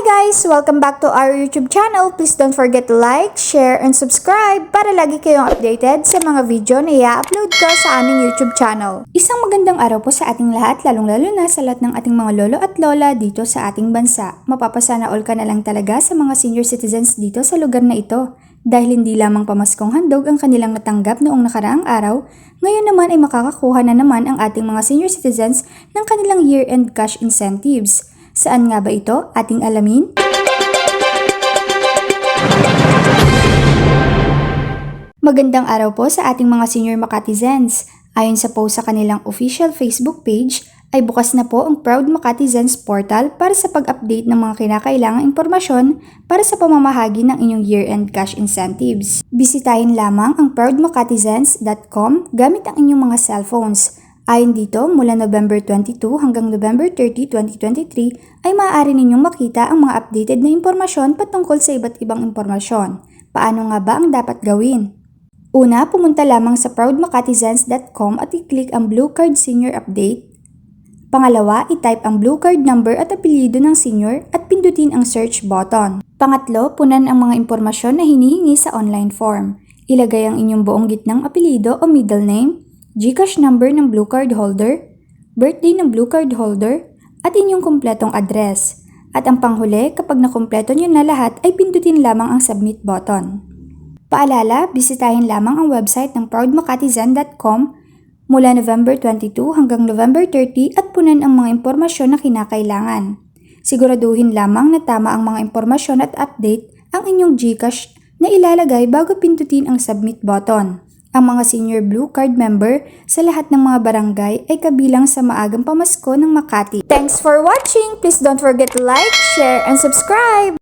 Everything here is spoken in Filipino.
guys! Welcome back to our YouTube channel. Please don't forget to like, share, and subscribe para lagi kayong updated sa mga video na i-upload ko sa aming YouTube channel. Isang magandang araw po sa ating lahat, lalong-lalo na sa lahat ng ating mga lolo at lola dito sa ating bansa. Mapapasana all ka na lang talaga sa mga senior citizens dito sa lugar na ito. Dahil hindi lamang pamaskong handog ang kanilang natanggap noong nakaraang araw, ngayon naman ay makakakuha na naman ang ating mga senior citizens ng kanilang year-end cash incentives. Saan nga ba ito? Ating alamin? Magandang araw po sa ating mga senior Makatizens. Ayon sa post sa kanilang official Facebook page, ay bukas na po ang Proud Makatizens portal para sa pag-update ng mga kinakailangang impormasyon para sa pamamahagi ng inyong year-end cash incentives. Bisitahin lamang ang proudmakatizens.com gamit ang inyong mga cellphones. Ayon dito, mula November 22 hanggang November 30, 2023 ay maaari ninyong makita ang mga updated na impormasyon patungkol sa iba't ibang impormasyon. Paano nga ba ang dapat gawin? Una, pumunta lamang sa proudmakatizens.com at i-click ang Blue Card Senior Update. Pangalawa, i-type ang blue card number at apelyido ng senior at pindutin ang search button. Pangatlo, punan ang mga impormasyon na hinihingi sa online form. Ilagay ang inyong buong gitnang apelyido o middle name, Gcash number ng blue card holder, birthday ng blue card holder, at inyong kumpletong address. At ang panghuli, kapag nakumpleto nyo na lahat ay pindutin lamang ang submit button. Paalala, bisitahin lamang ang website ng proudmakatizen.com mula November 22 hanggang November 30 at punan ang mga impormasyon na kinakailangan. Siguraduhin lamang na tama ang mga impormasyon at update ang inyong GCash na ilalagay bago pindutin ang submit button. Ang mga senior blue card member sa lahat ng mga barangay ay kabilang sa maagang pamasko ng Makati. Thanks for watching! Please don't forget to like, share, and subscribe!